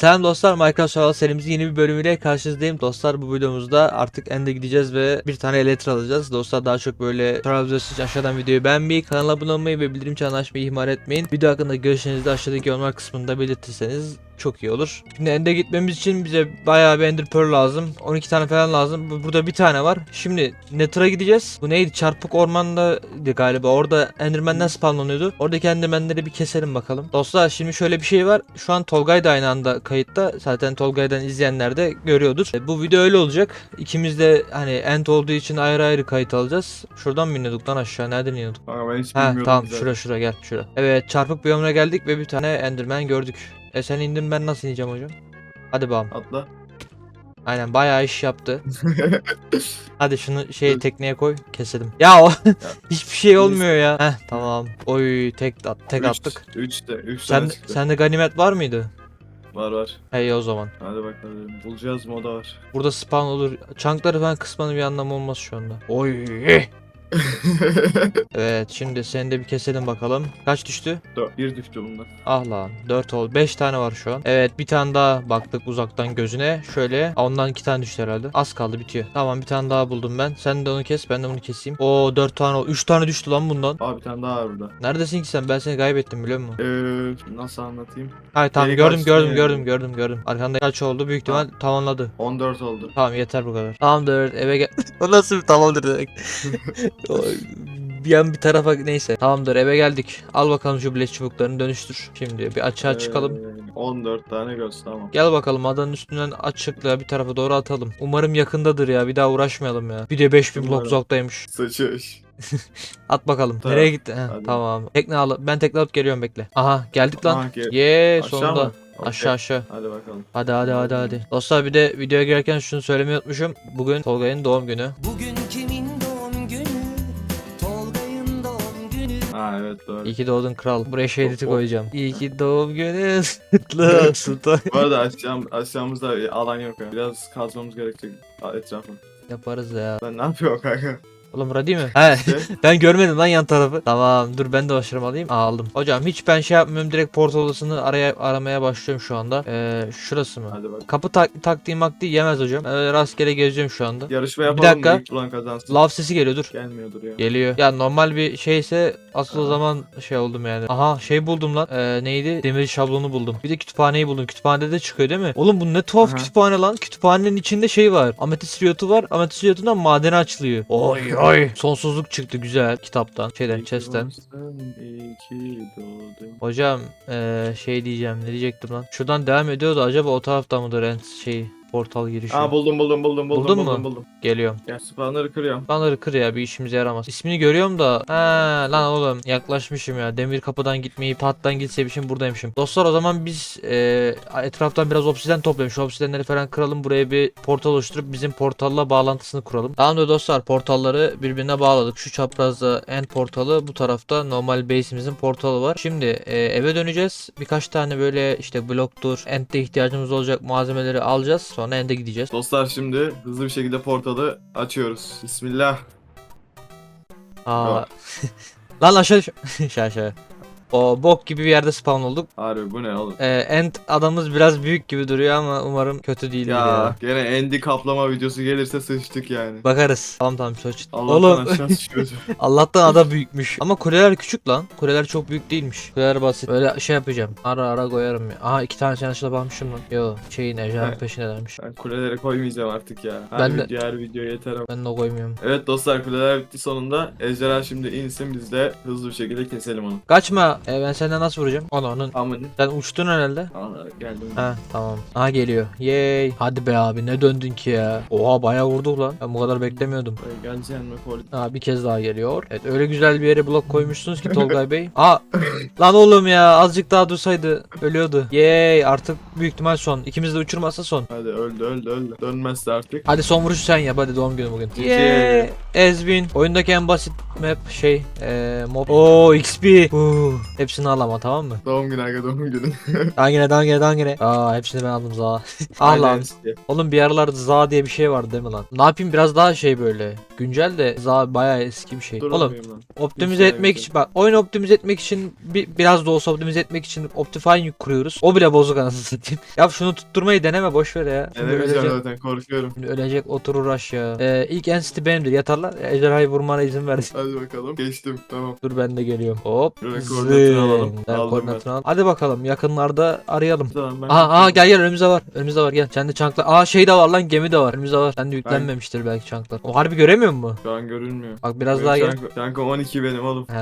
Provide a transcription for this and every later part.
Selam dostlar Minecraft Survival serimizin yeni bir bölümüyle karşınızdayım. Dostlar bu videomuzda artık End'e gideceğiz ve bir tane elytra alacağız. Dostlar daha çok böyle Survival aşağıdan videoyu beğenmeyi, kanala abone olmayı ve bildirim çanını açmayı ihmal etmeyin. Video hakkında görüşlerinizi de aşağıdaki yorumlar kısmında belirtirseniz çok iyi olur. Şimdi End'e gitmemiz için bize bayağı bir Ender Pearl lazım. 12 tane falan lazım. Bu- Burada bir tane var. Şimdi Nether'a gideceğiz. Bu neydi? Çarpık ormandaydı galiba. Orada Enderman'den spawnlanıyordu. Oradaki Enderman'leri bir keselim bakalım. Dostlar şimdi şöyle bir şey var. Şu an Tolgay da aynı anda kayıtta. Zaten Tolgay'dan izleyenler de görüyordur. E, Bu video öyle olacak. İkimiz de hani End olduğu için ayrı ayrı kayıt alacağız. Şuradan mı iniyorduk lan aşağı? Nereden iniyorduk? Kanka ben hiç Ha bilmiyorum. tamam zaten. şura şura gel şura. Evet çarpık biyomuna geldik ve bir tane Enderman gördük. E sen indin ben nasıl ineceğim hocam? Hadi bakalım. Atla. Aynen bayağı iş yaptı. Hadi şunu şey tekneye koy keselim. Ya o hiçbir şey olmuyor ya. Heh tamam. Oy tek at tek Üç- attık. Üç de. Üç Sen tane çıktı. sende ganimet var mıydı? Var var. Hey o zaman. Hadi bakalım. Bulacağız moda var. Burada spawn olur. Çankları falan kısmanın bir anlamı olmaz şu anda. Oy. Evet şimdi seni de bir keselim bakalım. Kaç düştü? Dört. Bir düştü bundan. Ah lan 4 oldu. 5 tane var şu an. Evet bir tane daha baktık uzaktan gözüne. Şöyle. Aa, Ondan 2 tane düştü herhalde. Az kaldı bitiyor. Tamam bir tane daha buldum ben. Sen de onu kes ben de bunu keseyim. Oo 4 tane 3 tane düştü lan bundan. Aa bir tane daha var burada. Neredesin ki sen? Ben seni kaybettim biliyor musun? Ee, nasıl anlatayım? Hayır tamam Beni gördüm karşısına gördüm yani. gördüm gördüm gördüm. Arkanda kaç oldu? Büyük ihtimal tamamladı. 14 oldu. Tamam yeter bu kadar. Tamamdır eve gel. o nasıl bir tamamdır demek. Bir an bir tarafa neyse. Tamamdır eve geldik. Al bakalım şu bileş çubuklarını dönüştür. Şimdi bir açığa çıkalım. Ee, 14 tane göz tamam. Gel bakalım adanın üstünden açıklığa bir tarafa doğru atalım. Umarım yakındadır ya bir daha uğraşmayalım ya. Bir de 5000 blok uzaktaymış. Sıçış. At bakalım. Tamam, Nereye gitti? Heh, hadi. tamam. Tekne al. Ben tekne alıp geliyorum bekle. Aha geldik lan. Aha, gel- Ye Aşağı sonunda. mı? Okey. Aşağı aşağı. Hadi bakalım. Hadi hadi hadi hadi. Dostlar bir de videoya girerken şunu söylemeyi unutmuşum. Bugün Tolga'nın doğum günü. Bugün Ha evet doğru. İyi ki doğdun kral. Buraya şey editi koyacağım. İyi ki doğum günü kutlu olsun. Bu arada aşağı, aşağımızda bir alan yok ya. Biraz kazmamız gerekecek etrafı. Yaparız ya. Ben ne yapıyorum kanka? Oğlum bura değil mi? He. Ben görmedim lan yan tarafı. Tamam dur ben de alayım. Aa, aldım. Hocam hiç ben şey yapmıyorum. Direkt portal odasını araya, aramaya başlıyorum şu anda. Ee, şurası mı? Hadi bak. Kapı tak taktiği maktiği yemez hocam. Öyle rastgele geziyorum şu anda. Yarışma yapalım dakika. mı? İlk bulan kazansın. Lav sesi geliyor dur. Gelmiyordur ya. Geliyor. Ya normal bir şeyse asıl o zaman şey oldum yani. Aha şey buldum lan. Ee, neydi? Demir şablonu buldum. Bir de kütüphaneyi buldum. Kütüphanede de çıkıyor değil mi? Oğlum bu ne tuhaf Aha. kütüphane lan. Kütüphanenin içinde şey var. Ametist riyotu var. Ametist riyotundan madeni açılıyor. Oy oy. Sonsuzluk çıktı güzel kitaptan. Şeyden chest'ten. Hocam eee, şey diyeceğim. Ne diyecektim lan? Şuradan devam ediyordu. Acaba o tarafta mıdır en şey portal girişi? Aa buldum buldum buldum buldum Buldun mu? buldum buldum. Geliyorum. Gel spawner'ı kırıyorum. Banları kır ya bir işimize yaramaz. İsmini görüyorum da. Ha lan oğlum yaklaşmışım ya. Demir kapıdan gitmeyi pattan gitseymişim buradaymışım. Dostlar o zaman biz e, etraftan biraz obsiden toplayalım. Şu obsidenleri falan kıralım. Buraya bir portal oluşturup bizim portalla bağlantısını kuralım. Tamamdır dostlar portalları birbirine bağladık. Şu çaprazda end portalı bu tarafta normal base'imizin portalı var. Şimdi e, eve döneceğiz. Birkaç tane böyle işte bloktur, end'de ihtiyacımız olacak malzemeleri alacağız. Sonra end'e gideceğiz. Dostlar şimdi hızlı bir şekilde portalı açıyoruz. Bismillah. Aa. Lan aşağı düş- aşağı aşağı. O bok gibi bir yerde spawn olduk. Harbi bu ne oğlum? Ee, end adamımız biraz büyük gibi duruyor ama umarım kötü değildir ya. Ya gene endi kaplama videosu gelirse sıçtık yani. Bakarız. Tamam tamam söz. Allah'tan Oğlum aşağı. Allah'tan ada büyükmüş. Ama kuleler küçük lan. Kuleler çok büyük değilmiş. Kuleler basit. Böyle şey yapacağım. Ara ara koyarım ya. Aha iki tane yanlışla bakmışım lan. Yo şeyin ejderhanın Evet. peşindelermiş. ben kuleleri koymayacağım artık ya. Her Ben de- her video yeter ama. Ben de koymuyorum. Evet dostlar kuleler bitti sonunda. Ejderha şimdi insin biz de hızlı bir şekilde keselim onu. Kaçma. Ee, ben senden nasıl vuracağım? Onu onun. Sen uçtun herhalde. Aa, geldim. Ha tamam. Aha geliyor. Yay. Hadi be abi ne döndün ki ya. Oha bayağı vurduk lan. Ben bu kadar beklemiyordum. Mi polis? Aa bir kez daha geliyor. Evet öyle güzel bir yere blok koymuşsunuz ki Tolgay Bey. Aa lan oğlum ya azıcık daha dursaydı ölüyordu. Yay artık büyük ihtimal son. İkimiz de uçurmazsa son. Hadi öldü öldü öldü. Dönmezse artık. Hadi son vuruşu sen yap hadi doğum günü bugün. GG. Yay. Ezbin. Oyundaki en basit map şey eee mob. Oo XP. Huu. Hepsini al ama tamam mı? Doğum günü aga doğum günü. Yine daha yine. Aa hepsini ben aldım za. al lan. Oğlum bir aralar za diye bir şey vardı değil mi lan? Ne yapayım biraz daha şey böyle. Güncel de za bayağı eski bir şey. Dur Oğlum optimize Bir etmek şey için bak oyunu optimize etmek için bir, biraz da olsa optimize etmek için Optifine kuruyoruz. O bile bozuk anasını satayım. Ya şunu tutturmayı deneme boş ver ya. Şimdi Edemeyeceğim ölecek, zaten korkuyorum. şimdi ölecek otur uğraş ya. Ee, ilk entity benimdir yatarlar. Ejderhayı vurmana izin ver. Hadi bakalım. Geçtim tamam. Dur ben de geliyorum. Hop. Şöyle koordinatını alalım. Ben Aldım koordinatını al. Hadi bakalım yakınlarda arayalım. Tamam ben. Aha, aha gel gel önümüzde var. Önümüzde var gel. Kendi çanklar. Aa şey de var lan gemi de var. Önümüzde var. Sen de yüklenmemiştir belki çanklar. O harbi göremiyor mu? Şu an görünmüyor. Bak biraz Benim daha gel. Çanko, Çanko 12 benim oğlum. He,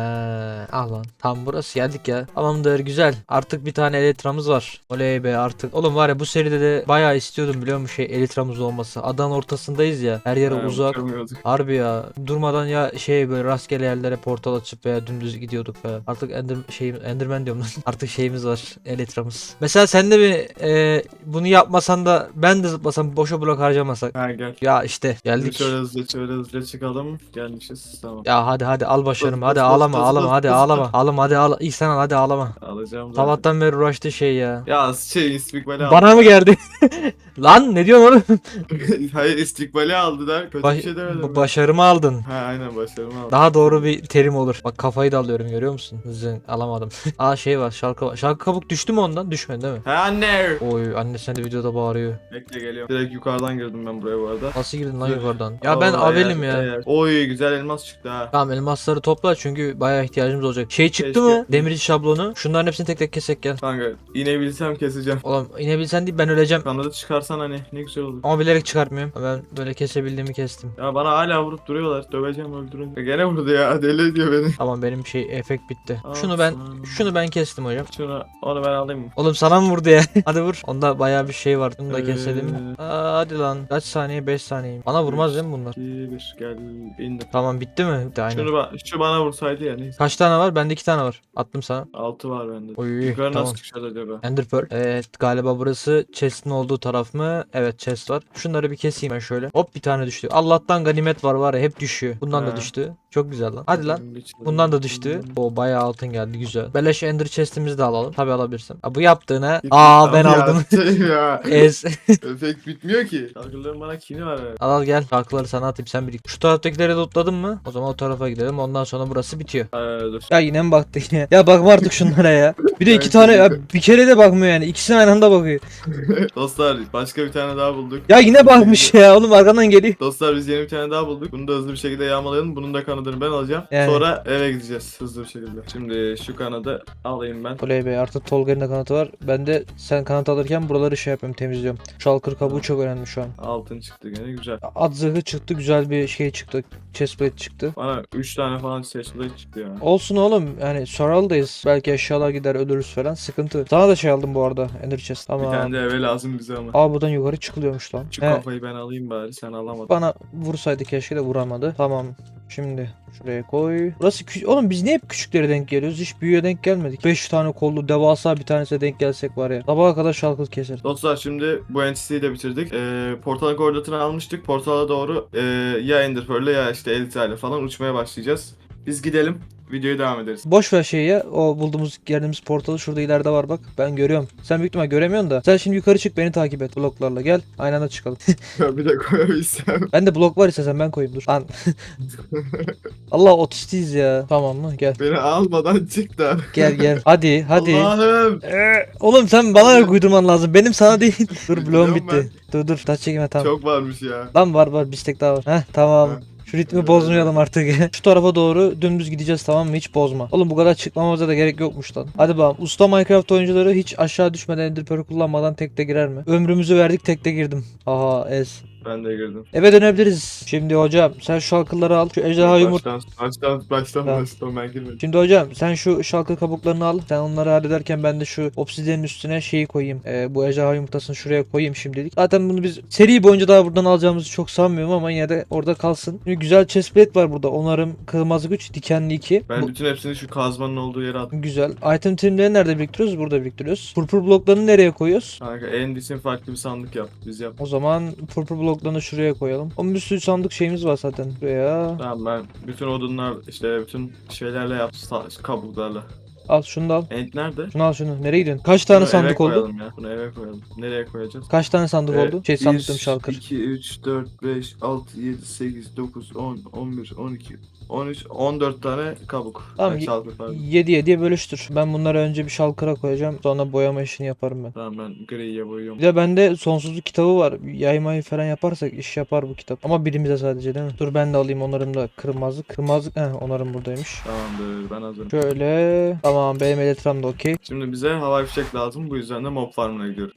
al lan. Tam burası geldik ya. Tamamdır güzel. Artık bir tane elitramız var. Oley be artık. Oğlum var ya bu seride de bayağı istiyordum biliyor musun şey elitramız olması. Adanın ortasındayız ya. Her yere Ha, uzak. Harbi ya. Durmadan ya şey böyle rastgele yerlere portal açıp veya dümdüz gidiyorduk falan. Artık Ender, şey, Enderman diyorum lan. Artık şeyimiz var. Elitramız. Mesela sen de bir e, bunu yapmasan da ben de zıplasam boşa blok harcamasak. Ha gel. Ya işte geldik. şöyle hızlı şöyle hızlı çıkalım. Gelmişiz tamam. Ya hadi hadi al başarımı. Bas, Hadi bas, ağlama bas, ağlama bas, hadi bas, ağlama. bas. Ağlama hadi ağla. İlk sen al hadi ağlama. Alacağım. Sabahtan beri uğraştı şey ya. Ya şey istikbali aldı. Bana mı geldi? Lan ne diyorsun oğlum? Hayır istikbali aldı der. Kötü Baş- bir şey demedim. ben. başarımı aldın. Ha aynen başarımı aldı. Daha doğru bir terim olur. Bak kafayı da alıyorum görüyor musun? Zın, alamadım. Aa şey var şarkı var. Şarkı kabuk düştü mü ondan? Düşmedi değil mi? Ha anne. Oy anne sen de videoda bağırıyor. Bekle geliyorum. Direkt yukarıdan girdim ben buraya bu arada. Nasıl girdin lan Dur. yukarıdan? Ya ben avelim eğer- ya. eğer- Oy güzel elmas çıktı ha. Tamam elmasları topla çünkü bayağı ihtiyacımız olacak. Şey çıktı Keşke. mı? Demirci şablonu. Şunların hepsini tek tek kesek gel. Kanka inebilsem keseceğim. Oğlum inebilsen değil ben öleceğim. Kanadı çıkarsan hani ne güzel olur. Ama bilerek çıkartmıyorum. Ben böyle kesebildiğimi kestim. Ya bana hala vurup duruyorlar. Döveceğim öldürün. Gene vurdu ya. Deli ediyor beni. Tamam benim şey efekt bitti. Al Şunu ben sana. şunu ben kestim hocam. Şunu onu ben alayım mı? Oğlum sana mı vurdu ya? Hadi vur. Onda bayağı bir şey var. Bunu da Ee, keselim. Aa, hadi lan. Kaç saniye? 5 saniye. Bana vurmaz değil mi bunlar? 2 1 gel indim. Tamam bitti mi? Bitti aynen. Şunu ba- şu bana vursaydı ya neyse. Kaç tane var? Bende 2 tane var. Attım sana. 6 var bende. Oy Yukarı tamam. nasıl çıkacağız acaba? Ender Pearl. Evet galiba burası chest'in olduğu taraf mı? Evet chest var. Şunları bir keseyim ben şöyle. Hop bir tane düştü. Allah'tan ganimet var var ya hep düşüyor. Bundan da Ha. düştü. Çok güzel lan. Hadi lan. Bundan da düştü. O bayağı altın geldi güzel. Beleş Ender chest'imizi de alalım. Tabi alabilirsem. Ha, bu yaptığına. Gittim. Aa ben Ya, aldım. ya. Ez. Efekt bitmiyor ki. Şarkıların bana kini var. Al al gel. Şarkıları sana atayım sen birik. Şu taraftakileri lootladın mı? O zaman o tarafa gidelim. Ondan sonra burası bitiyor. Ee, dur. Ya yine mi baktık ya? Ya bakma artık şunlara ya. Bir de iki tane ya bir kere de bakmıyor yani. İkisini aynı anda bakıyor. Dostlar başka bir tane daha bulduk. Ya yine bakmış ya. Oğlum arkandan geliyor. Dostlar biz yeni bir tane daha bulduk. Bunu da hızlı bir şekilde yağmalayalım. Bunun da kanadını ben alacağım. Yani. Sonra eve gideceğiz hızlı bir şekilde. Şimdi şu kanadı alayım ben. Oley be artık Tolga'nın da kanatı var. Ben de sen kanat alırken buraları şey yapıyorum temizliyorum. Şalkır kabuğu çok önemli şu an. Altın çıktı gene güzel. At zırhı çıktı güzel bir şey çıktı. Chestplate çıktı. Bana 3 tane falan seçmeli çıktı ya. Olsun oğlum yani Soral'dayız. Belki eşyalar gider ölürüz falan sıkıntı. Sana da şey aldım bu arada Ender Chest. Bir Ama tane de eve lazım bize ama. Aa buradan yukarı çıkılıyormuş lan. Şu He, kafayı ben alayım bari sen alamadın. bana vursaydı keşke de vuramadı. Tamam. Şimdi şuraya koy. Burası küçük. Oğlum biz niye hep küçüklere denk geliyoruz? Hiç büyüğe denk gelmedik. 5 tane kollu devasa bir tanesine denk gelsek var ya. Sabaha kadar şalkır keser. Dostlar şimdi bu entity'yi de bitirdik. Ee, portalın koordinatını almıştık. Portala doğru ee, ya Ender Pearl'le ya işte Elite'yle falan uçmaya başlayacağız. Biz gidelim. Videoya devam ederiz. Boş ver şeyi ya. O bulduğumuz yerimiz portalı şurada ileride var bak. Ben görüyorum. Sen büyük ihtimal göremiyorsun da. Sen şimdi yukarı çık beni takip et bloklarla. Gel. Aynı anda çıkalım. bir de koyabilsem. ben de blok var istesen ben koyayım dur. Lan. Allah otistiyiz ya. Tamam mı? Gel. Beni almadan çık da. Gel gel. Hadi hadi. Allah'ım. Ee, oğlum sen bana uydurman lazım. Benim sana değil. dur bloğum Biliyorum bitti. Dur dur. Taş çekme tamam. Çok varmış ya. Lan var var bir tek daha var. Heh tamam. Ha. Şu ritmi bozmayalım artık. Şu tarafa doğru dümdüz gideceğiz tamam mı? Hiç bozma. Oğlum bu kadar çıkmamıza da gerek yokmuş lan. Hadi bakalım. Usta Minecraft oyuncuları hiç aşağı düşmeden Ender kullanmadan tekte girer mi? Ömrümüzü verdik tekte girdim. Aha ez. Ben de girdim. Eve dönebiliriz. Şimdi hocam sen şu akılları al. Şu ejderha yumurt. Baştan, baştan, baştan, Tamam. baştan ben girmedim. Şimdi hocam sen şu şalkır kabuklarını al. Sen onları hallederken ben de şu obsidiyenin üstüne şeyi koyayım. Ee, bu ejderha yumurtasını şuraya koyayım şimdilik. Zaten bunu biz seri boyunca daha buradan alacağımızı çok sanmıyorum ama yine de orada kalsın. Şimdi güzel chestplate var burada. Onarım, kırmızı güç, dikenli 2. Ben bütün hepsini şu kazmanın olduğu yere attım. Güzel. Item trimleri nerede biriktiriyoruz? Burada biriktiriyoruz. Purple bloklarını nereye koyuyoruz? Kanka Endis'in farklı bir sandık yap. Biz yap. O zaman purple bloklarını şuraya koyalım. Onun bir sürü sandık şeyimiz var zaten. Buraya. Tamam ben bütün odunlar işte bütün şeylerle yaptım. Kabuklarla. Al şunu da al. Ent nerede? Şunu al şunu. Nereye gidiyorsun? Kaç tane Bunu sandık oldu? koyalım ya. Bunu eve koyalım. Nereye koyacağız? Kaç tane sandık Ee, oldu? Şey sandık dedim 1, şalkır. 2, 3, 4, 5, 6, 7, 8, 9, 10, 11, 12, 13, 14 tane kabuk. Tamam, Yani ye- çalgı pardon. 7 7'ye bölüştür. Ben bunları önce bir şalkıra koyacağım. Sonra boyama işini yaparım ben. Tamam ben griye boyuyorum. Bir de bende sonsuzluk kitabı var. Yaymayı falan yaparsak iş yapar bu kitap. Ama birimize sadece değil mi? Dur ben de alayım onarım da kırmazlık. Kırmazlık heh onarım buradaymış. Tamamdır ben hazırım. Şöyle. Tamam benim elektram da okey. Şimdi bize havai fişek lazım. Bu yüzden de mob farmına gidiyorum.